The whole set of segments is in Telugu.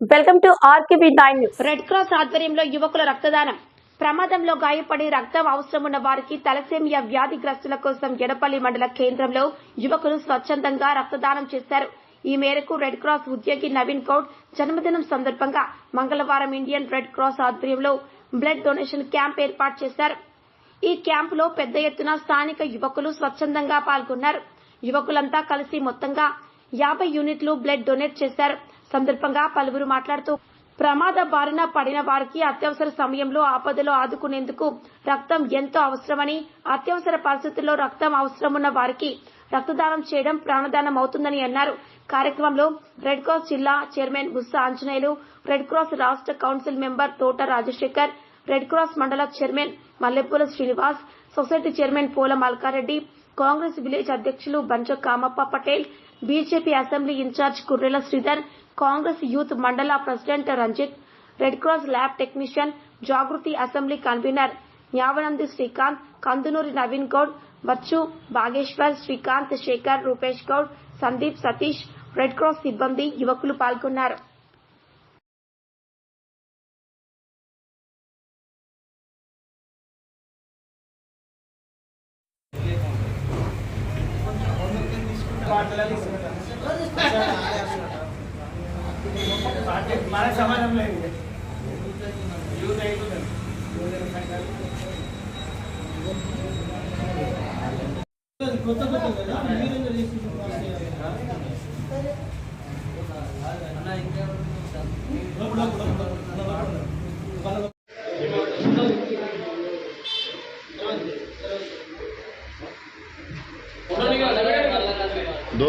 Welcome to R K B nine news. Red cross ఆధ్వర్యంలో యువకుల రక్తదానం. ప్రమాదంలో గాయపడి రక్తం అవసరమున్న వారికి తలసేమియా వ్యాధిగ్రస్తుల కోసం ఎడపల్లి మండల కేంద్రంలో యువకులు స్వచ్ఛందంగా రక్తదానం చేశారు. ఈ మేరకు రెడ్ క్రాస్ ఉద్యోగి నవీన్ గౌడ్ జన్మదినం సందర్భంగా మంగళవారం ఇండియన్ రెడ్ క్రాస్ ఆధ్వర్యంలో బ్లడ్ డొనేషన్ క్యాంప్ ఏర్పాటు చేశారు. ఈ క్యాంపులో పెద్ద ఎత్తున స్థానిక యువకులు స్వచ్ఛందంగా పాల్గొన్నారు. యువకులంతా కలిసి మొత్తంగా యాభై యూనిట్లు బ్లడ్ డొనేట్ చేశారు. సందర్భంగా పలువురు మాట్లాడుతూ ప్రమాద బారిన పడిన వారికి అత్యవసర సమయంలో ఆపదలో ఆదుకునేందుకు రక్తం ఎంతో అవసరమని అత్యవసర పరిస్థితుల్లో రక్తం అవసరమున్న వారికి రక్తదానం చేయడం ప్రాణదానం అవుతుందని అన్నారు. కార్యక్రమంలో రెడ్ క్రాస్ జిల్లా chairman Gussa Anjaneyulu red cross రాష్ట్ర council member Thota Rajashekar red cross మండల chairman Mallepula Srinivas society chairman Pola Malkareddy Congress village అధ్యక్షులు Banja Kamappa Patel BJP assembly incharge Kurrela Sridhar Congress youth మండల president Ranjith red cross lab technician Jagruthi assembly convener Nyavanandi Srikanth Kandunuri Naveen Goud వచ్చు బాగేశ్వర్ శ్రీకాంత్ శేఖర్ రూపేష్ గౌడ్ సందీప్ సతీష్ రెడ్ క్రాస్ సిబ్బంది యువకులు పాల్గొన్నారు. మన సమాజంలో లేదు యూత్ అయిపోతుంది కొత్త కొత్త కదా మీరేందో दो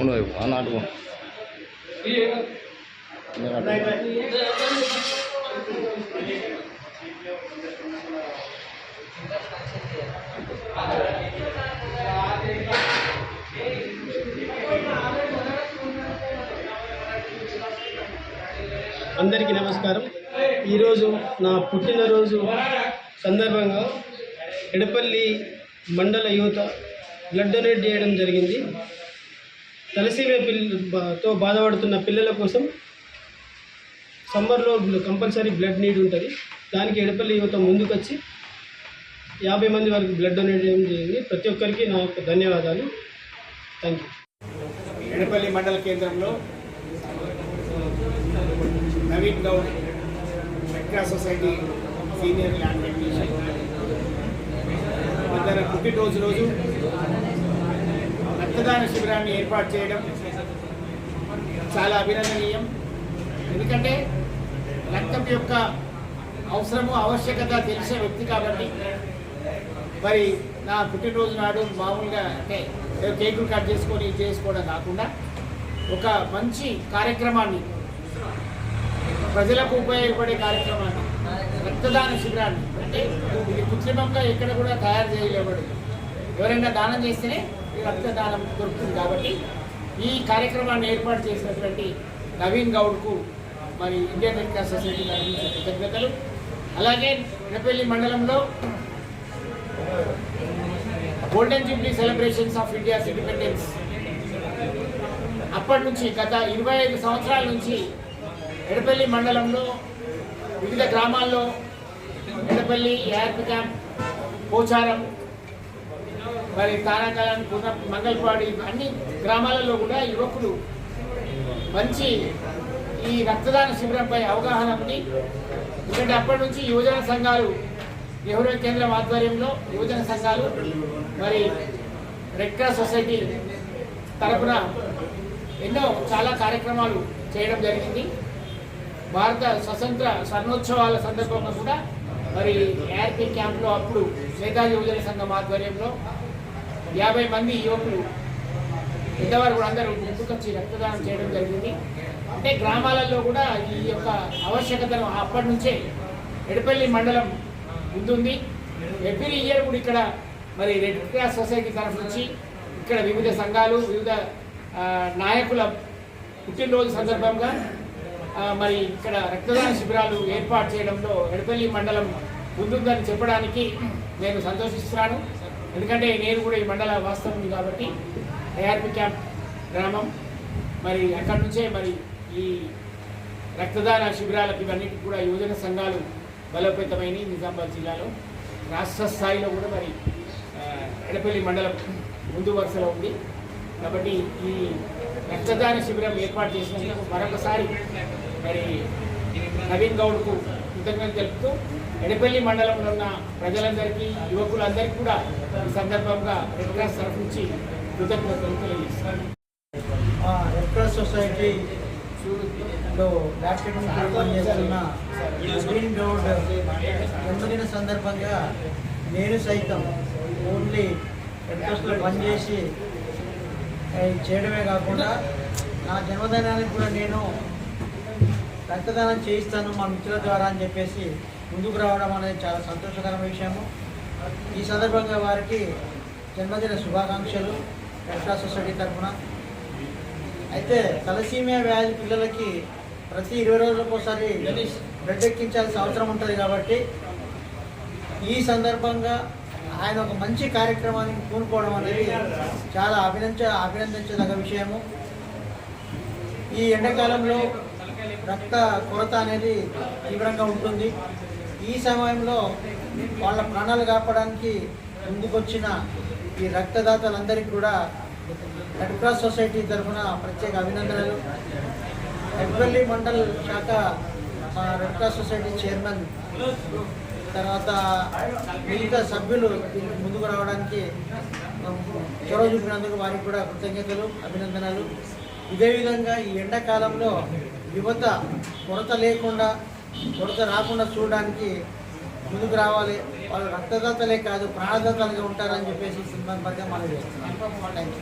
ఆ నాటుకో అందరికీ నమస్కారం. ఈరోజు నా పుట్టినరోజు సందర్భంగా ఎడపల్లి మండల యువత బ్లడ్ డొనేట్ చేయడం జరిగింది. తలసీమియా పిల్లతో బాధపడుతున్న పిల్లల కోసం సమ్మర్లో కంపల్సరీ బ్లడ్ నీడ్ ఉంటుంది. దానికి ఎడపల్లి యువత ముందుకొచ్చి యాభై మంది వరకు బ్లడ్ డొనేట్ చేయండి ప్రతి ఒక్కరికి నా యొక్క ధన్యవాదాలు. థ్యాంక్ యూ ఎడపల్లి మండల కేంద్రంలో నవీన్ గౌడ్ మెట్రా సొసైటీ సీనియర్ ల్యాండ్ టెక్నీషియన్ ఇద్దరు పుట్టినరోజు రోజు రక్తదాన శిబిరాన్ని ఏర్పాటు చేయడం చాలా అభినందనీయం. ఎందుకంటే రక్తం యొక్క అవసరము ఆవశ్యకత తెలిసే వ్యక్తి కాబట్టి మరి నా పుట్టినరోజు నాడు మామూలుగా అంటే కేకులు కట్ చేసుకొని ఇది చేసుకోవడం కాకుండా ఒక మంచి కార్యక్రమాన్ని ప్రజలకు ఉపయోగపడే కార్యక్రమాన్ని రక్తదాన శిబిరాన్ని అంటే ఇది కృత్రిమంగా ఎక్కడ కూడా తయారు చేయలేబడదు ఎవరైనా దానం చేస్తేనే రక్తదానం దొరుకుతుంది కాబట్టి ఈ కార్యక్రమాన్ని ఏర్పాటు చేసినటువంటి నవీన్ గౌడ్కు మరి ఇండియన్ రెడ్ క్రాస్ సొసైటీ తరఫు కృతజ్ఞతలు. అలాగే ఎడపల్లి మండలంలో golden jubilee celebrations of India's independence అప్పటి నుంచి గత ఇరవై ఐదు సంవత్సరాల నుంచి ఎడపల్లి మండలంలో వివిధ గ్రామాల్లో ఎడపల్లి యార్పి క్యాంప్ పోచారం మరి తారాకాలం కుర్ర మంగళపాడి అన్ని గ్రామాలలో కూడా యువకులు మంచి ఈ రక్తదాన శిబిరంపై అవగాహన ఉంది. ఎందుకంటే అప్పటి నుంచి యువజన సంఘాలు నెహ్రూ కేంద్రం ఆధ్వర్యంలో యువజన సంఘాలు మరి రెడ్ క్రాస్ సొసైటీ తరపున ఎన్నో చాలా కార్యక్రమాలు చేయడం జరిగింది. భారత స్వతంత్ర స్వర్ణోత్సవాల సందర్భంగా కూడా మరి ఏఆర్పి క్యాంప్లో అప్పుడు నేతాజీ యువజన సంఘం ఆధ్వర్యంలో యాభై మంది యువకులు పెద్దవారు కూడా అందరూ ముందుకొచ్చి రక్తదానం చేయడం జరిగింది. అంటే గ్రామాలలో కూడా ఈ యొక్క ఆవశ్యకతను అప్పటి నుంచే ఎడపల్లి మండలం ముందుంది. ఎవ్రీ ఇయర్ కూడా ఇక్కడ మరి రెడ్ క్రాస్ సొసైటీ తరఫు నుంచి ఇక్కడ వివిధ సంఘాలు వివిధ నాయకుల పుట్టినరోజు సందర్భంగా మరి ఇక్కడ రక్తదాన శిబిరాలు ఏర్పాటు చేయడంలో ఎడపల్లి మండలం ముందుందని చెప్పడానికి నేను సంతోషిస్తున్నాను. ఎందుకంటే నేను కూడా ఈ మండల వాస్తవం కాబట్టి ఏఆర్పి క్యాంప్ గ్రామం మరి అక్కడి నుంచే మరి ఈ రక్తదాన శిబిరాలకు ఇవన్నిటికి కూడా యువజన సంఘాలు బలోపేతమైనవి నిజామాబాద్ జిల్లాలో. రాష్ట్ర స్థాయిలో కూడా మరి ఎడపల్లి మండలం ముందు వరుసలో ఉంది. కాబట్టి ఈ రక్తదాన శిబిరం ఏర్పాటు చేసినందుకు మరొకసారి మరి నవీన్ గౌడ్కు కృతజ్ఞతలు తెలుపుతూ ఎడపల్లి మండలంలో ఉన్న ప్రజలందరికీ యువకులందరికీ కూడా ఈ సందర్భంగా రెడ్ క్రాస్ తరఫు నుంచి కృతజ్ఞతలు తెలియజేస్తాను సొసైటీ రెడ్ క్రాస్ సొసైటీలో డాక్టర్ పనిచేస్తున్న నవీన్ జన్మదిన సందర్భంగా నేను సైతం ఓన్లీ రెడ్ క్రాస్లో పనిచేసి చేయడమే కాకుండా నా జన్మదినానికి కూడా నేను రక్తదానం చేయిస్తాను మా మిత్రుల ద్వారా అని చెప్పేసి ముందుకు రావడం అనేది చాలా సంతోషకరమైన విషయము. ఈ సందర్భంగా వారికి జన్మదిన శుభాకాంక్షలు రెడ్ సొసైటీ తరఫున. అయితే తలసీమియా వ్యాధి పిల్లలకి ప్రతి ఇరవై రోజులకు ఒకసారి బ్లడ్ ఎక్కించాల్సిన అవసరం ఉంటుంది కాబట్టి ఈ సందర్భంగా ఆయన ఒక మంచి కార్యక్రమానికి పూనుకోవడం అనేది చాలా అభినంద అభినందించదగ్గ విషయము. ఈ ఎండాకాలంలో రక్త కొరత అనేది తీవ్రంగా ఉంటుంది. ఈ సమయంలో వాళ్ళ ప్రాణాలు కాపాడడానికి ముందుకొచ్చిన ఈ రక్తదాతలందరికీ కూడా రెడ్ క్రాస్ సొసైటీ తరఫున ప్రత్యేక అభినందనలు. ఎడ్వెల్లి మండల్ శాఖ మా రెడ్ క్రాస్ సొసైటీ చైర్మన్ తర్వాత మిగతా సభ్యులు ముందుకు రావడానికి చొరవ చూపినందుకు వారికి కూడా కృతజ్ఞతలు అభినందనలు. ఇదే విధంగా ఈ ఎండాకాలంలో యువత కొరత లేకుండా కొరత రాకుండా చూడడానికి ముందుకు రావాలి. వాళ్ళు రక్తదాతలే కాదు ప్రాణదాతలుగా ఉంటారని చెప్పేసి సినిమా పరంగా మనం చేస్తున్నాం. Thank you